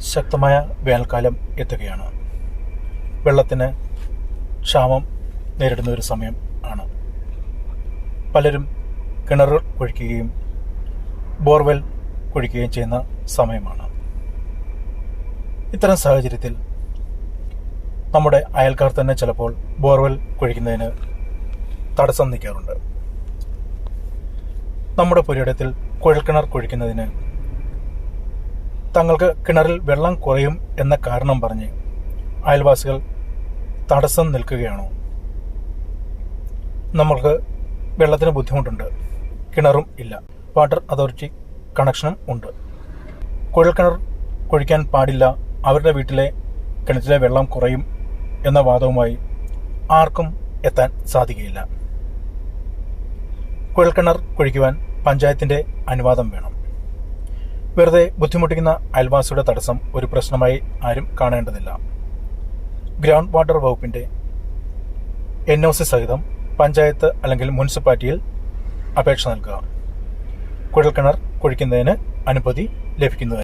ശക്തമായ വേനൽക്കാലം എത്തുകയാണ്. വെള്ളത്തിന് ക്ഷാമം നേരിടുന്ന ഒരു സമയം ആണ്. പലരും കിണർ കുഴിക്കുകയും ബോർവെൽ കുഴിക്കുകയും ചെയ്യുന്ന സമയമാണ്. ഇത്തരം സാഹചര്യത്തിൽ നമ്മുടെ അയൽക്കാർ തന്നെ ചിലപ്പോൾ ബോർവെൽ കുഴിക്കുന്നതിന് തടസ്സം നിൽക്കാറുണ്ട് നമ്മുടെ പുരയിടത്തിൽ കുഴൽക്കിണർ കുഴിക്കുന്നതിന് തങ്ങൾക്ക് കിണറിൽ വെള്ളം കുറയും എന്ന കാരണം പറഞ്ഞ് അയൽവാസികൾ തടസ്സം നിൽക്കുകയാണോ. നമ്മൾക്ക് വെള്ളത്തിന് ബുദ്ധിമുട്ടുണ്ട്. കിണറും ഇല്ല. വാട്ടർ അതോറിറ്റി കണക്ഷനും ഉണ്ട്. കുഴൽക്കിണർ കുഴിക്കാൻ പാടില്ല. അവരുടെ വീട്ടിലെ കിണറ്റിലെ വെള്ളം കുറയും എന്ന വാദവുമായി ആർക്കും എത്താൻ സാധിക്കുകയില്ല. കുഴൽക്കിണർ കുഴിക്കുവാൻ പഞ്ചായത്തിന്റെ അനുവാദം വേണം. വെറുതെ ബുദ്ധിമുട്ടിക്കുന്ന അയൽവാസിയുടെ തടസ്സം ഒരു പ്രശ്നമായി ആരും കാണേണ്ടതില്ല. ഗ്രൗണ്ട് വാട്ടർ വകുപ്പിന്റെ എൻ ഒ സി സഹിതം പഞ്ചായത്ത് അല്ലെങ്കിൽ മുനിസിപ്പാലിറ്റിയിൽ അപേക്ഷ നൽകുക. കുഴൽക്കിണർ കുഴിക്കുന്നതിന് അനുമതി ലഭിക്കുന്നതിന്